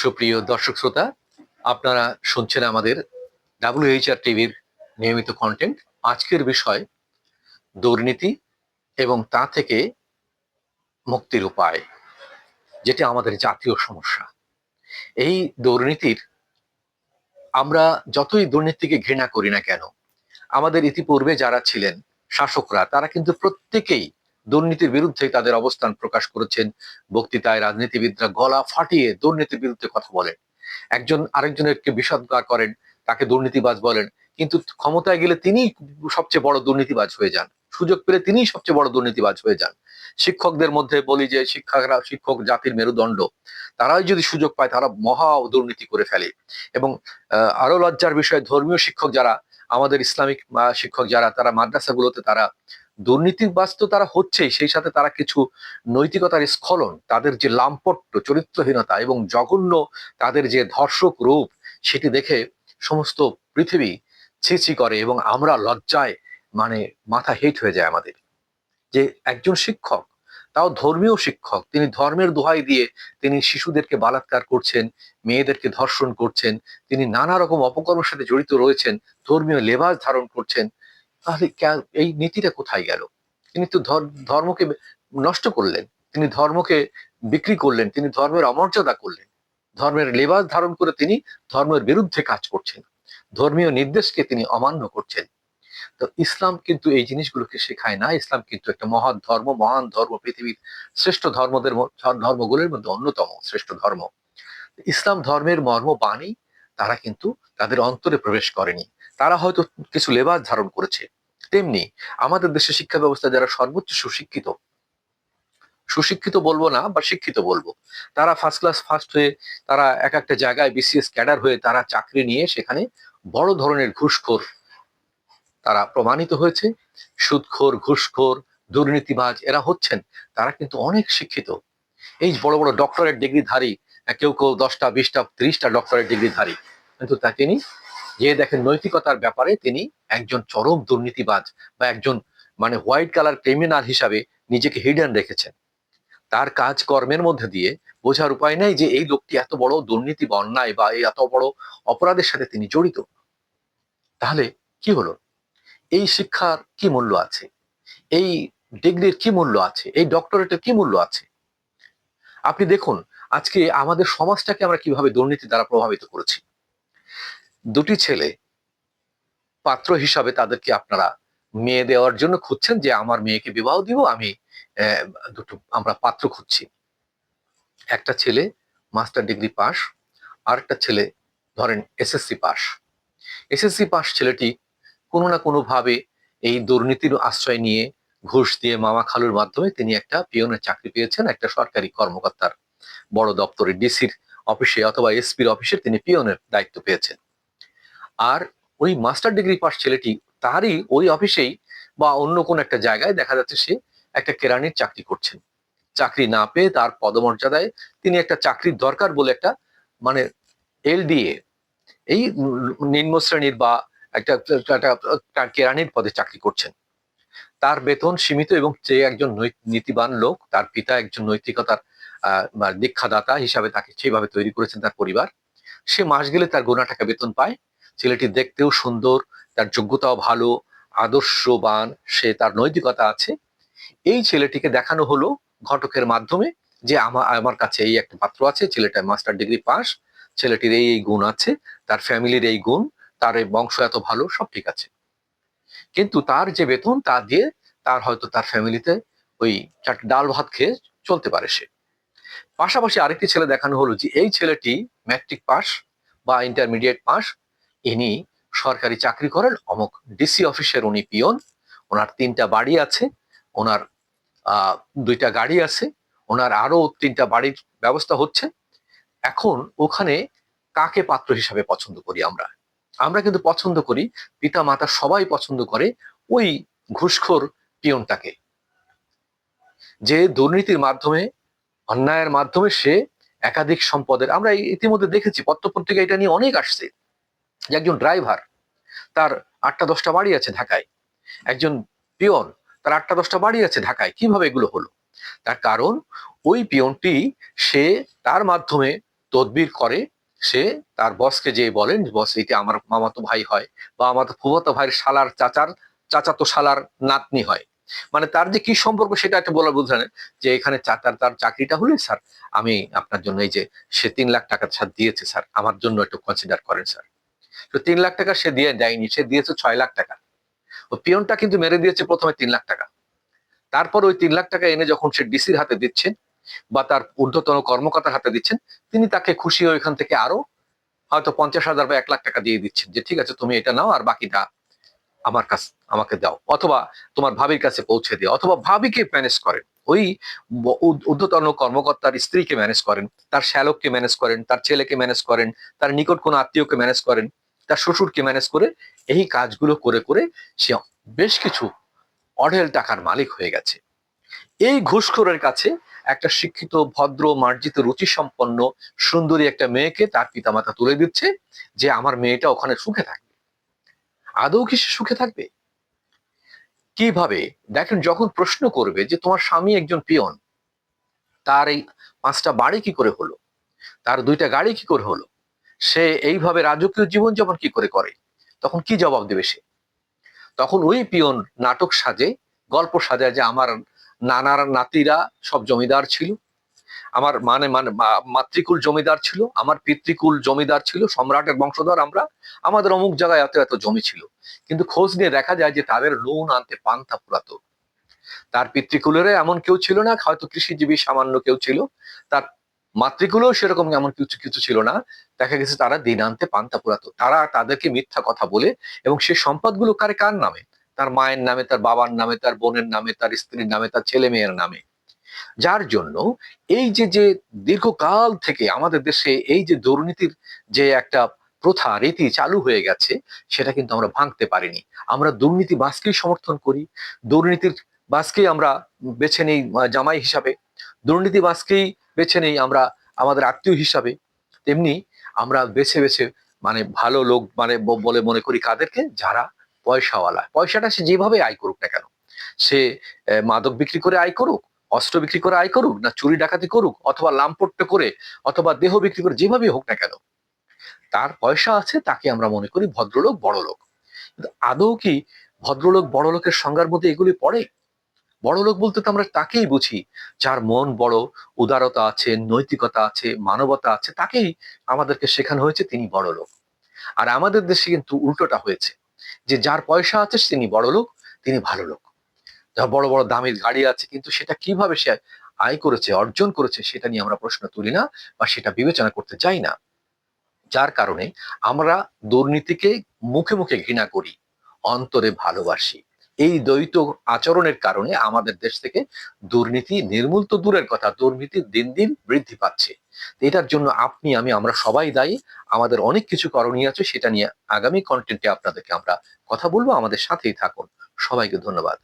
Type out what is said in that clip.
সুপ্রিয় দর্শক শ্রোতা, আপনারা শুনছেন আমাদের ডাব্লিউএইচআর টিভির নিয়মিত কন্টেন্ট আজকের বিষয়, দুর্নীতি এবং তা থেকে মুক্তির উপায়, যেটি আমাদের জাতীয় সমস্যা। এই দুর্নীতির আমরা যতই দুর্নীতিকে ঘৃণা করি না কেন, আমাদের ইতিপূর্বে যারা ছিলেন শাসকরা, তারা কিন্তু প্রত্যেকেই দুর্নীতির বিরুদ্ধে তাদের অবস্থান প্রকাশ করেছেন বক্তৃতায় রাজনীতিবিদরা গলা ফাটিয়ে দুর্নীতির বিরুদ্ধে কথা বলেন। একজন আরেকজনেরকে বিষদগার করেন, তাকে দুর্নীতিবাজ বলেন। কিন্তু ক্ষমতায় গেলে তিনি সবচেয়ে বড় দুর্নীতিবাজ হয়ে যান। সুযোগ পেলে তিনিই সবচেয়ে বড় দুর্নীতিবাজ হয়ে যান। শিক্ষকদের মধ্যে বলি যে শিক্ষকরা শিক্ষক জাতির মেরুদণ্ড। তারাই যদি সুযোগ পায়, তারা মহা দুর্নীতি করে ফেলে। এবং আরও লজ্জার বিষয়ে, ধর্মীয় শিক্ষক যারা, আমাদের ইসলামিক শিক্ষক যারা, তারা মাদ্রাসাগুলোতে তারা দুর্নীতিবাজ তো তারা হচ্ছেই, সেই সাথে তারা কিছু নৈতিকতার স্খলন, তাদের যে লাম্পট্য, চরিত্রহীনতা এবং জঘন্য তাদের যে ধর্ষক রূপ, সেটি দেখে সমস্ত পৃথিবী ছিছি করে এবং আমরা লজ্জায় মানে মাথা হেট হয়ে যায় আমাদের। যে একজন শিক্ষক, তাও ধর্মীয় শিক্ষক, তিনি ধর্মের দোহাই দিয়ে তিনি শিশুদেরকে বালাৎকার করছেন, মেয়েদেরকে ধর্ষণ করছেন, তিনি নানা রকম অপকর্মের সাথে জড়িত রয়েছেন, ধর্মীয় লেবাস ধারণ করছেন তাহলে এই নীতিটা কোথায় গেল? তিনি তো ধর্মকে নষ্ট করলেন। তিনি ধর্মকে বিক্রি করলেন, তিনি ধর্মের অমর্যাদা করলেন। ধর্মের লেবাস ধারণ করে তিনি ধর্মের বিরুদ্ধে কাজ করছেন। ধর্মীয় নির্দেশকে তিনি অমান্য করছেন। তো ইসলাম কিন্তু এই জিনিসগুলোকে শেখায় না। ইসলাম কিন্তু একটা মহান ধর্ম মহান ধর্ম, পৃথিবীর শ্রেষ্ঠ ধর্মদের ধর্মগুলোর মধ্যে অন্যতম শ্রেষ্ঠ ধর্ম। ইসলাম ধর্মের মর্ম বাণী তারা কিন্তু তাদের অন্তরে প্রবেশ করেনি। তারা হয়তো কিছু লেবাস ধারণ করেছে। তেমনি আমাদের দেশের শিক্ষা ব্যবস্থা যারা সর্বোচ্চ সুশিক্ষিত সুশিক্ষিত বলব না, বা শিক্ষিত বলব, তারা ফার্স্ট ক্লাস ফার্স্ট হয়ে তারা এক একটা জায়গায় বিসিএস ক্যাডার হয়ে তারা চাকরি নিয়ে সেখানে বড় ধরনের ঘুষখোর তারা প্রমাণিত হয়েছে। সুদখোর, ঘুষখোর, দুর্নীতিবাজ এরা হচ্ছেন, তারা কিন্তু অনেক শিক্ষিত। এই বড় বড় ডক্টরেট ডিগ্রিধারী কেউ কেউ দশটা, বিশটা, ত্রিশটা ডক্টরেট ডিগ্রিধারী কিন্তু তা তিনি যে দেখেন নৈতিকতার ব্যাপারে তিনি একজন চরম দুর্নীতিবাজ বা একজন মানে হোয়াইট কালার ক্রিমিনাল হিসাবে নিজেকে হিডেন রেখেছেন। তার কাজ কর্মের মধ্যে দিয়ে বোঝার উপায় নেই যে এই লোকটি এত বড় দুর্নীতি বা অন্যায় বা এই এত বড় অপরাধের সাথে তিনি জড়িত। তাহলে কি হলো? এই শিক্ষার কি মূল্য আছে? এই ডিগ্রির কি মূল্য আছে? এই ডক্টরেটের কি মূল্য আছে? আপনি দেখুন, আজকে আমাদের সমাজটাকে আমরা কীভাবে দুর্নীতি দ্বারা প্রভাবিত করেছি? দুটি ছেলে পাত্র হিসাবে তাদেরকে আপনারা মেয়ে দেওয়ার জন্য খুঁজছেন যে আমার মেয়েকে বিবাহ দিব, আমি দুটো, আমরা পাত্র খুঁজছি। একটা ছেলে মাস্টার ডিগ্রি পাস আর একটা ছেলে ধরেন এসএসসি পাস। এসএসসি পাস ছেলেটি কোনো না কোনো ভাবে এই দুর্নীতির আশ্রয় নিয়ে ঘুষ দিয়ে মামা খালুর মাধ্যমে তিনি একটা পিয়নের চাকরি পেয়েছেন, একটা সরকারি কর্মকর্তার বড় দপ্তরে ডিসির অফিসে অথবা এসপির অফিসে তিনি পিয়নের দায়িত্ব পেয়েছেন। আর ওই মাস্টার ডিগ্রি পাস ছেলেটি তারই ওই অফিসেই বা অন্য কোন একটা জায়গায় দেখা যাচ্ছে সে একটা কেরানির চাকরি করছেন। চাকরি না পেয়ে তার পদমর্যাদায় তিনি একটা চাকরির দরকার বলে একটা মানে এলডিএ এই নিম্ন শ্রেণির বা একটা কেরানির পদে চাকরি করছেন। তার বেতন সীমিত এবং যে একজন নীতিবান লোক তার পিতা একজন নৈতিকতার আহ, দীক্ষাদাতা হিসাবে তাকে সেইভাবে তৈরি করেছেন তার পরিবার। সে মাস গেলে তার গোনা টাকা বেতন পায়। ছেলেটি দেখতেও সুন্দর, তার যোগ্যতাও ভালো, আদর্শবান, সে তার নৈতিকতা আছে। এই ছেলেটিকে দেখানো হলো ঘটকের মাধ্যমে যে আমার আমার কাছে এই একটা পাত্র আছে, ছেলেটা মাস্টার ডিগ্রি পাস ছেলেটির এই এই গুণ আছে, তার ফ্যামিলির এই গুণ, তার এই বংশ এত ভালো, সব ঠিক আছে। কিন্তু তার যে বেতন, তা দিয়ে তার হয়তো তার ফ্যামিলিতে ওই চারটে ডাল ভাত খেয়ে চলতে পারে সে। পাশাপাশি আরেকটি ছেলে দেখানো হলো যে এই ছেলেটি ম্যাট্রিক পাস বা ইন্টারমিডিয়েট পাস ইনি সরকারি চাকরি করেন, অমুক ডিসি অফিসের উনি পিয়ন। ওনার তিনটা বাড়ি আছে, ওনার দুইটা গাড়ি আছে, ওনার আরও তিনটা বাড়ির ব্যবস্থা হচ্ছে। এখন ওখানে কাকে পাত্র হিসাবে পছন্দ করি আমরা? আমরা কিন্তু পছন্দ করি পিতা মাতা সবাই পছন্দ করে ওই ঘুষখোর পিয়নটাকে। যে দুর্নীতির মাধ্যমে, অন্যায়ের মাধ্যমে সে একাধিক সম্পদের, আমরা ইতিমধ্যে দেখেছি, পত্রপত্রিকা এটা নিয়ে অনেক আসছে। যে একজন ড্রাইভার তার আটটা দশটা বাড়ি আছে ঢাকায়। একজন পিয়ন তার আটটা দশটা বাড়ি আছে ঢাকায়। কীভাবে এগুলো হলো? তার কারণ ওই পিয়নটি সে তার মাধ্যমে তদবির করে। সে তার বসকে যে বলেন, বস এটা আমার মামাতো ভাই হয় বা আমার ফুফাতো ভাইয়ের শালার চাচার, চাচাতো শালার নাতনি হয়। মানে তার যে কি সম্পর্ক সেটা একটা বলা বুঝলেন যে এখানে চাচার তার চাকরিটা হলে, স্যার, আমি আপনার জন্য এই যে সে তিন লাখ টাকা স্যার দিয়েছে, স্যার, আমার জন্য একটু কনসিডার করেন, স্যার। তো তিন লাখ টাকা সে দিয়ে দেয়নি, সে দিয়েছে ছয় লাখ টাকা। ও পিয়নটা কিন্তু মেরে দিয়েছে প্রথমে তিন লাখ টাকা। তারপর ওই তিন লাখ টাকা এনে যখন সে ডিসির হাতে দিচ্ছেন বা তার ঊর্ধ্বতন কর্মকর্তার হাতে দিচ্ছেন, তিনি তাকে খুশি হয়ে ওইখান থেকে আরও হয়তো পঞ্চাশ হাজার বা এক লাখ টাকা দিয়ে দিচ্ছেন যে, ঠিক আছে, তুমি এটা নাও আর বাকিটা আমার কাছে, আমাকে দাও। অথবা তোমার ভাবির কাছে পৌঁছে দিও। অথবা ভাবিকে ম্যানেজ করেন। ওই ঊর্ধ্বতন কর্মকর্তার স্ত্রীকে ম্যানেজ করেন, তার শ্যালককে ম্যানেজ করেন, তার ছেলেকে ম্যানেজ করেন, তার নিকট কোনো আত্মীয়কে ম্যানেজ করেন। তার শ্বশুরকে ম্যানেজ করে এই কাজগুলো করে করে সে বেশ কিছু অঢেল টাকার মালিক হয়ে গেছে। এই ঘুষখোরের কাছে একটা শিক্ষিত, ভদ্র, মার্জিত রুচি সম্পন্ন সুন্দরী একটা মেয়েকে তার পিতামাতা তুলে দিচ্ছে যে আমার মেয়েটা ওখানে সুখে থাকবে। আদৌ কি সে সুখে থাকবে? কীভাবে? দেখেন, যখন প্রশ্ন করবে যে তোমার স্বামী একজন পিয়ন, তার এই পাঁচটা বাড়ি কি করে হলো? তার দুইটা গাড়ি কি করে হলো? সে এইভাবে রাজকীয় জীবন জীবনযাপন কি করে করে? তখন কি জবাব দেবে সে? তখন ওই পিয়ন নাটক সাজে, গল্প সাজায় যে আমার নানার নাতিরা সব জমিদার ছিল। আমার মানে মানে মাতৃকুল জমিদার ছিল, আমার পিতৃকুল জমিদার ছিল, সম্রাটের বংশধর আমরা, আমাদের অমুক জায়গায় এত এত জমি ছিল। কিন্তু খোঁজ নিয়ে দেখা যায় যে তাদের লোন আনতে পান্তা পুরাতো তার পিতৃকুলের এমন কেউ ছিল না, হয়তো কৃষিজীবী সামান্য কেউ ছিল, তার মাতৃকুলেও সেরকম এমন কিছু কিছু ছিল না। দেখা গেছে তারা দিন আনতে পান্তা পুরাতো তারা তাদেরকে মিথ্যা কথা বলে এবং সেই সম্পদগুলো কারে, কার নামে? তার মায়ের নামে, তার বাবার নামে, তার বোনের নামে, তার স্ত্রীর নামে, তার ছেলে মেয়ের নামে। যার জন্য এই যে যে দীর্ঘকাল থেকে আমাদের দেশে এই যে দুর্নীতির যে একটা প্রথা, রীতি চালু হয়ে গেছে, সেটা কিন্তু আমরা ভাঙতে পারিনি। আমরা দুর্নীতি বাসকেই সমর্থন করি। দুর্নীতির বাসকেই আমরা বেছে নেই জামাই হিসাবে। দুর্নীতি বাসকেই বেছে নেই আমরা আমাদের আত্মীয় হিসাবে। তেমনি আমরা বেছে বেছে মানে ভালো লোক মানে বলে মনে করি কাদেরকে? যারা পয়সাওয়ালা। পয়সাটা সে যেভাবে আয় করুক না কেন। সে মাদক বিক্রি করে আয় করুক, অস্ত্র বিক্রি করে আয় করুক, না চুরি ডাকাতি করুক, অথবা লাম্পট্য করে, অথবা দেহ বিক্রি করে যেভাবে হোক না কেন, তার পয়সা আছে, তাকে আমরা মনে করি ভদ্রলোক, বড়লোক। কিন্তু আদৌ কি ভদ্রলোক, বড়লোকের সংজ্ঞার মধ্যে এগুলি পড়ে? বড় লোক বলতে তো আমরা তাকেই বুঝি। যার মন বড়, উদারতা আছে, নৈতিকতা আছে, মানবতা আছে, তাকেই আমাদেরকে শেখানো হয়েছে তিনি বড় লোক আর আমাদের দেশে কিন্তু উল্টোটা হয়েছে, যে যার পয়সা আছে তিনি বড় লোক তিনি ভালো লোক যার বড় বড় দামের গাড়ি আছে, কিন্তু সেটা কীভাবে সে আয় করেছে, অর্জন করেছে, সেটা নিয়ে আমরা প্রশ্ন তুলি না বা সেটা বিবেচনা করতে চাই না। যার কারণে আমরা দুর্নীতিকে মুখে মুখে ঘৃণা করি, অন্তরে ভালোবাসি। এই দ্বৈত আচরণের কারণে আমাদের দেশ থেকে দুর্নীতি নির্মূল তো দূরের কথা, দুর্নীতি দিন দিন বৃদ্ধি পাচ্ছে। এটার জন্য আপনি, আমি, আমরা সবাই দায়ী। আমাদের অনেক কিছু করণীয় আছে, সেটা নিয়ে আগামী কন্টেন্টে আপনাদেরকে আমরা কথা বলব। আমাদের সাথেই থাকুন। সবাইকে ধন্যবাদ।